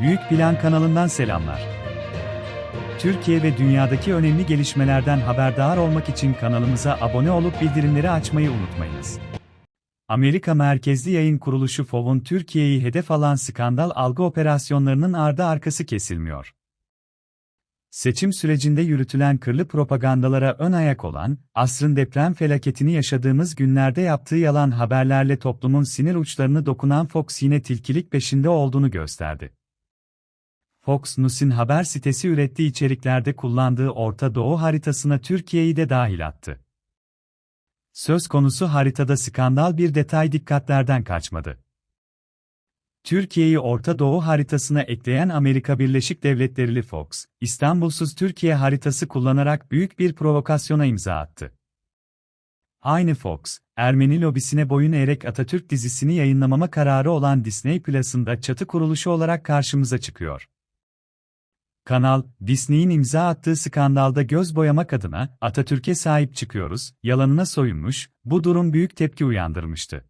Büyük Plan kanalından selamlar. Türkiye ve dünyadaki önemli gelişmelerden haberdar olmak için kanalımıza abone olup bildirimleri açmayı unutmayınız. Amerika merkezli yayın kuruluşu FOV'un Türkiye'yi hedef alan skandal algı operasyonlarının ardı arkası kesilmiyor. Seçim sürecinde yürütülen kırlı propagandalara ön ayak olan, asrın deprem felaketini yaşadığımız günlerde yaptığı yalan haberlerle toplumun sinir uçlarını dokunan Fox yine tilkilik peşinde olduğunu gösterdi. Fox News'in haber sitesi ürettiği içeriklerde kullandığı Orta Doğu haritasına Türkiye'yi de dahil attı. Söz konusu haritada skandal bir detay dikkatlerden kaçmadı. Türkiye'yi Orta Doğu haritasına ekleyen Amerika Birleşik Devletleri'li Fox, İstanbulsuz Türkiye haritası kullanarak büyük bir provokasyona imza attı. Aynı Fox, Ermeni lobisine boyun eğerek Atatürk dizisini yayınlamama kararı olan Disney Plus'ın da çatı kuruluşu olarak karşımıza çıkıyor. Kanal, Disney'in imza attığı skandalda göz boyamak adına Atatürk'e sahip çıkıyoruz, yalanına soyunmuş, bu durum büyük tepki uyandırmıştı.